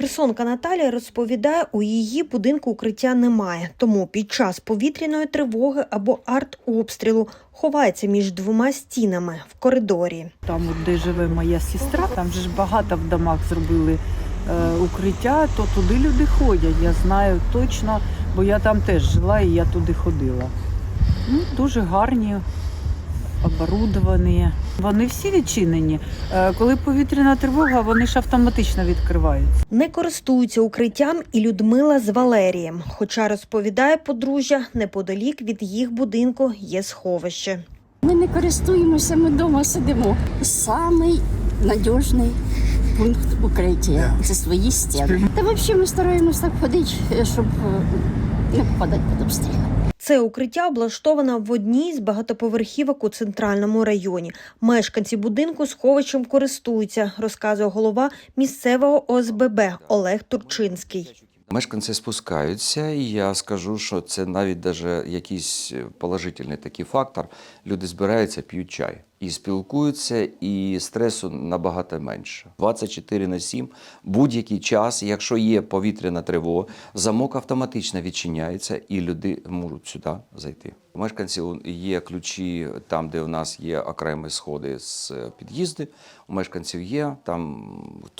Херсонка Наталія розповідає, у її будинку укриття немає, тому під час повітряної тривоги або артобстрілу ховається між двома стінами в коридорі. Там, де живе моя сестра, там же ж багато в домах зробили е, укриття, то туди люди ходять. Я знаю точно, бо я там теж жила і я туди ходила. Ну, дуже гарні, оборудовані. Вони всі відчинені. Е, коли повітряна тривога, вони ж автоматично відкриваються. Не користуються укриттям і Людмила з Валерієм. Хоча розповідає подружжя, неподалік від їх будинку є сховище. Ми не користуємося, ми вдома сидимо. Самий надіжний пункт укриття це свої стіни. Та взагалі ми стараємось так ходити, щоб не попадати під обстріл. Це укриття облаштоване в одній з багатоповерхівок у центральному районі. Мешканці будинку сховищем користуються, розказує голова місцевого ОСББ Олег Турчинський. Мешканці спускаються, і я скажу, що це навіть даже якийсь положительний такий фактор. Люди збираються, п'ють чай і спілкуються, і стресу набагато менше. 24 на 7, будь-який час, якщо є повітряна тривога, замок автоматично відчиняється, і люди можуть сюди зайти. У мешканців є ключі там, де у нас є окремі сходи з під'їзду. У мешканців є там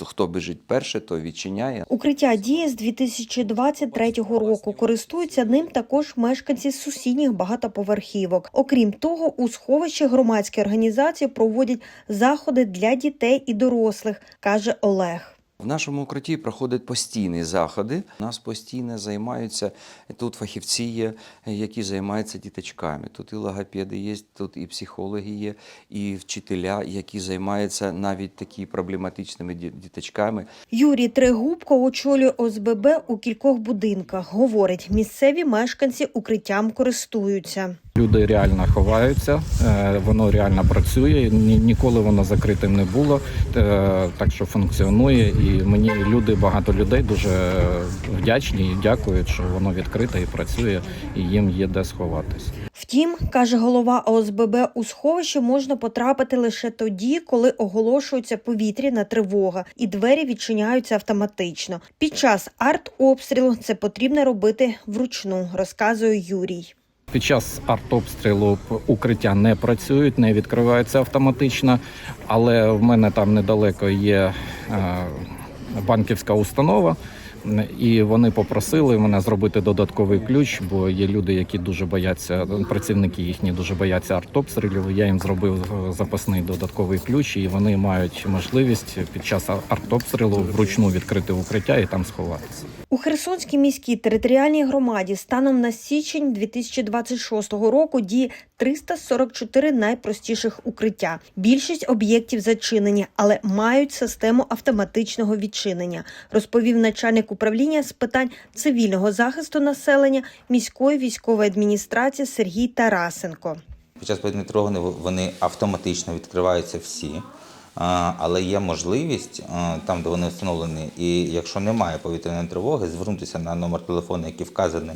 хто- біжить перше, той відчиняє. Укриття діє з 2023 року. Користуються ним також мешканці сусідніх багатоповерхівок. Окрім того, у сховищі громадські організації проводять заходи для дітей і дорослих, каже Олег. В нашому укритті проходять постійні заходи. Нас постійно займаються тут фахівці є, які займаються діточками. Тут і логопеди є, тут і психологи є, і вчителя, які займаються навіть такі проблематичними ді- діточками. Юрій Трегубко очолює ОСББ у кількох будинках. Говорить, місцеві мешканці укриттям користуються. Люди реально ховаються, е, воно реально працює. ні- Ніколи воно закритим не було, е, так що функціонує. І мені люди, багато людей дуже вдячні і дякують, що воно відкрите і працює, і їм є де сховатись. Втім, каже голова ОСББ, у сховище можна потрапити лише тоді, коли оголошується повітряна тривога, і двері відчиняються автоматично. Під час артобстрілу це потрібно робити вручну, розказує Юрій. Під час артобстрілу укриття не працюють, не відкриваються автоматично, але в мене там недалеко є е, банківська установа. І вони попросили мене зробити додатковий ключ, бо є люди, які дуже бояться, працівники їхні дуже бояться артобстрілів. Я їм зробив е, запасний додатковий ключ, і вони мають можливість під час артобстрілу вручну відкрити укриття і там сховатися. Херсонській міській територіальній громаді станом на січень 2026 року діє 344 найпростіших укриття. Більшість об'єктів зачинені, але мають систему автоматичного відчинення, розповів начальник управління з питань цивільного захисту населення міської військової адміністрації Сергій Тарасенко. Під час повітряної тривоги вони автоматично відкриваються всі, але є можливість там, де вони встановлені, і якщо немає повітряної тривоги, звернутися на номер телефону, який вказаний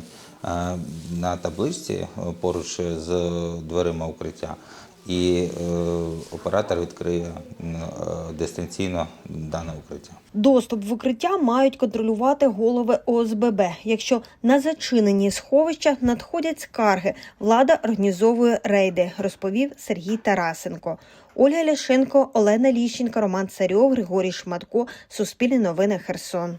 на табличці поруч з дверима укриття. І е, оператор відкриє е, дистанційно дане укриття. Доступ в укриття мають контролювати голови ОСББ. Якщо на зачинені сховища надходять скарги, влада організовує рейди, розповів Сергій Тарасенко. Ольга Ляшенко, Олена Ліщенко, Роман Царьов, Григорій Шматко. Суспільне новини Херсон.